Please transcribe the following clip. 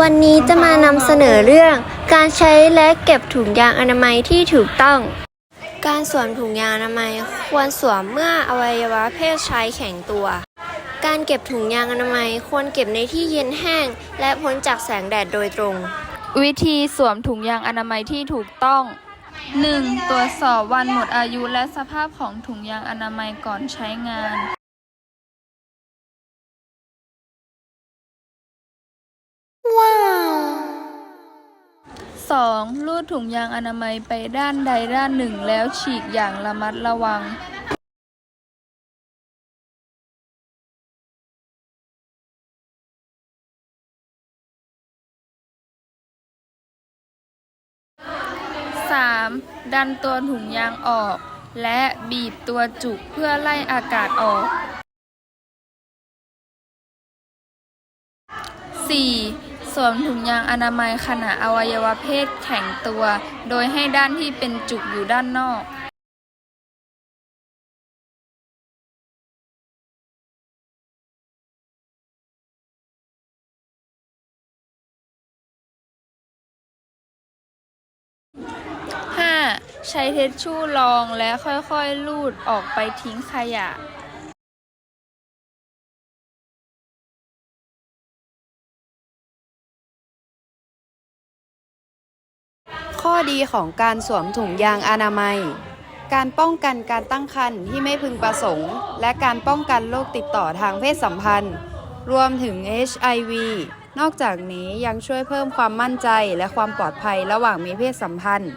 วันนี้จะมานำเสนอเรื่อง การใช้และเก็บถุงยางอนามัยที่ถูกต้อง การสวมถุงยางอนามัยควรสวมเมื่ออวัยวะเพศชายแข็งตัว การเก็บถุงยางอนามัยควรเก็บในที่เย็นแห้ง และพ้นจากแสงแดดโดยตรง วิธีสวมถุงยางอนามัยที่ถูกต้อง 1. ตรวจสอบวันหมดอายุและสภาพของถุงยางอนามัยก่อนใช้งาน 2. ลูดถุงยางอนามัยไปด้านใดด้านหนึ่งแล้วฉีกอย่างระมัดระวัง 3. ดันตัวถุงยางออก และบีบตัวจุกเพื่อไล่อากาศออก 4. สวมถุงยางอนามัยขณะอวัยวะเพศแข็งตัว โดยให้ด้านที่เป็นจุกอยู่ด้านนอกใช้เทชชู่รองและค่อยๆ ลูดออกไปทิ้งขยะ ข้อดีของการสวมถุงยางอนามัย การป้องกันการตั้งครรภ์ที่ไม่พึงประสงค์ และการป้องกันโรคติดต่อทางเพศสัมพันธ์ รวมถึง HIV นอกจากนี้ยังช่วยเพิ่มความมั่นใจและความปลอดภัยระหว่างมีเพศสัมพันธ์